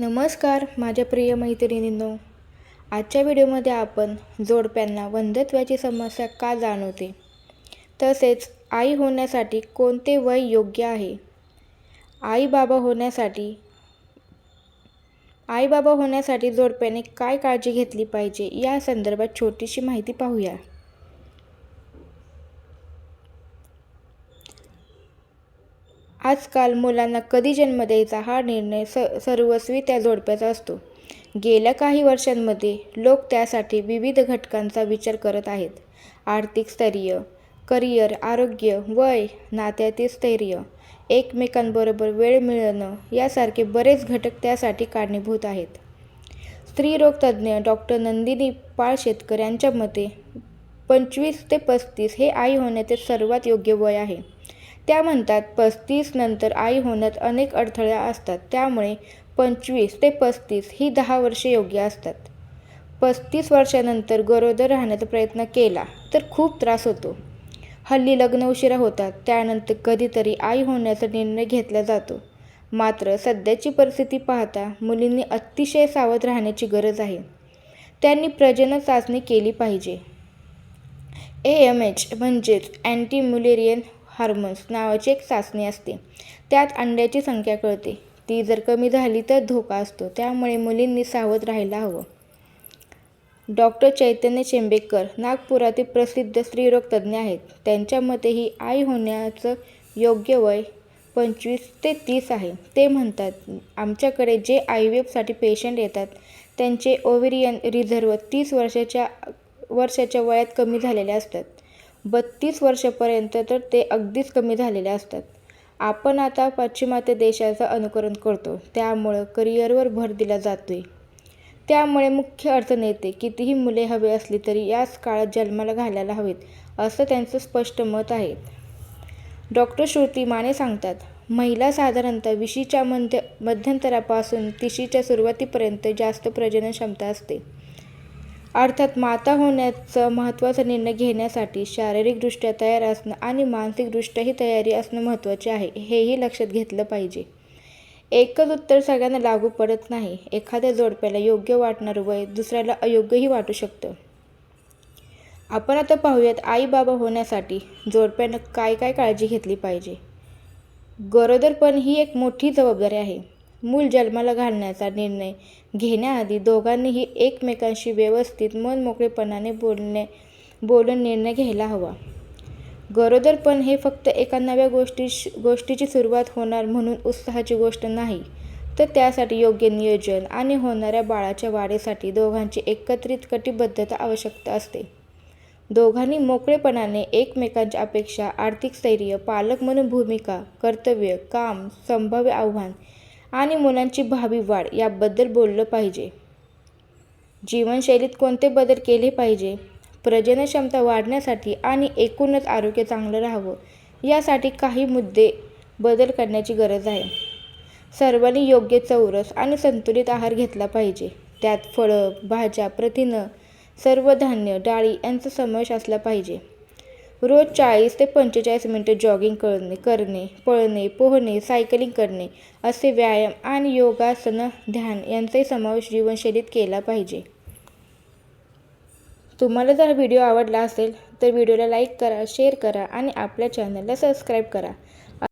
नमस्कार माझ्या प्रिय मैत्रिणींनो. आजच्या व्हिडिओमध्ये आपण जोडप्यांना वंधत्वाची समस्या का जाणवते? तसेच आई होण्यासाठी कोणते वय योग्य आहे? आई बाबा होण्यासाठी आई बाबा होण्यासाठी जोडप्याने काय काळजी घेतली पाहिजे? या संदर्भात छोटीशी माहिती पाहूया. आजकाल मुलांना कधी जन्म द्यायचा हा निर्णय स सर्वस्वी त्या जोडप्याचा असतो. गेल्या काही वर्षांमध्ये लोक त्यासाठी विविध घटकांचा विचार करत आहेत. आर्थिक स्थैर्य करिअर आरोग्य वय नात्यातील स्थैर्य एकमेकांबरोबर वेळ मिळणं यासारखे बरेच घटक त्यासाठी कारणीभूत आहेत. स्त्रीरोगतज्ज्ञ डॉक्टर नंदिनी पाळशेतकर यांच्या मते पंचवीस ते पस्तीस हे आई होण्याचे सर्वात योग्य वय आहे. त्या म्हणतात पस्तीस नंतर आई होण्यात अनेक अडथळ्या असतात. त्यामुळे पंचवीस ते पस्तीस ही दहा वर्षे योग्य असतात. पस्तीस वर्षानंतर गरोदर राहण्याचा प्रयत्न केला तर खूप त्रास होतो. हल्ली लग्न उशिरा होतात त्यानंतर कधीतरी आई होण्याचा निर्णय घेतला जातो. मात्र सध्याची परिस्थिती पाहता मुलींनी अतिशय सावध राहण्याची गरज आहे. त्यांनी प्रजनन चाचणी केली पाहिजे. ए एम एच म्हणजेच अँटी मुलेरियन हार्मोन्स नावाची एक चाचणी असते. त्यात अंड्याची संख्या कळते. ती जर कमी झाली तर धोका असतो. त्यामुळे मुलींनी सावध राहायला हवं. डॉक्टर चैतन्य चेंबेकर नागपुरातील प्रसिद्ध स्त्रीरोग तज्ज्ञ आहेत. त्यांच्या मतेही आई होण्याचं योग्य वय पंचवीस ते तीस आहे. ते म्हणतात आमच्याकडे जे आय व्ही एफसाठी पेशंट येतात त्यांचे ओव्हेरियन रिझर्व तीस वर्षाच्या वर्षाच्या वयात कमी झालेले असतात. बत्तीस वर्षापर्यंत तर ते अगदीच कमी झालेले असतात. आपण आता पाश्चिमात्य देशाचं अनुकरण करतो. त्यामुळं करिअरवर भर दिला जातो आहे त्यामुळे मुख्य अडचण येते कितीही मुले हवे असली तरी याच काळात जन्माला घालायला हवेत असं त्यांचं स्पष्ट मत आहे. डॉक्टर श्रुती माने सांगतात महिला साधारणतः विशीच्या मध्य मध्यंतरापासून तिशीच्या सुरुवातीपर्यंत जास्त प्रजनन क्षमता असते. अर्थात माता होण्याचं महत्त्वाचा निर्णय घेण्यासाठी शारीरिकदृष्ट्या तयार असणं आणि मानसिकदृष्ट्याही तयारी असणं महत्त्वाचे आहे हेही लक्षात घेतलं पाहिजे. एकच उत्तर सगळ्यांना लागू पडत नाही. एखाद्या जोडप्याला योग्य वाटणारं वय दुसऱ्याला अयोग्यही वाटू शकतं. आपण आता पाहूयात आई बाबा होण्यासाठी जोडप्यानं काय काय काळजी घेतली पाहिजे. गरोदरपण ही एक मोठी जबाबदारी आहे. मूल जन्माला घालण्याचा निर्णय घेण्याआधी दोघांनीही एकमेकांशी व्यवस्थित मनमोकळेपणाने बोलणे बोलून निर्णय घ्यायला हवा. गरोदरपण हे फक्त एका नव्या गोष्टी गोष्टीची सुरुवात होणार म्हणून उत्साहाची गोष्ट नाही तर त्यासाठी योग्य नियोजन आणि होणाऱ्या बाळाच्या वाढीसाठी दोघांची एकत्रित कटिबद्धता आवश्यकता असते. दोघांनी मोकळेपणाने एकमेकांच्या अपेक्षा आर्थिक स्थैर्य पालक म्हणून भूमिका कर्तव्य काम संभाव्य आव्हान आणि मुलांची भावी वाढ याबद्दल बोललं पाहिजे. जीवनशैलीत कोणते बदल केले पाहिजे? प्रजनन क्षमता वाढण्यासाठी आणि एकूणच आरोग्य चांगलं राहावं यासाठी काही मुद्दे बदल करण्याची गरज आहे. सर्वांनी योग्य चौरस आणि संतुलित आहार घेतला पाहिजे. त्यात फळं भाज्या प्रथिनं सर्व धान्य डाळी यांचा समावेश असला पाहिजे. रोज चाळीस ते पंचेचाळीस मिनटं जॉगिंग करणे करणे पळणे पोहणे सायकलिंग करणे असे व्यायाम आणि योगासनं ध्यान यांचाही समावेश जीवनशैलीत केला पाहिजे. तुम्हाला जर व्हिडिओ आवडला असेल तर व्हिडिओला लाईक करा शेअर करा आणि आपल्या चॅनलला सबस्क्राईब करा.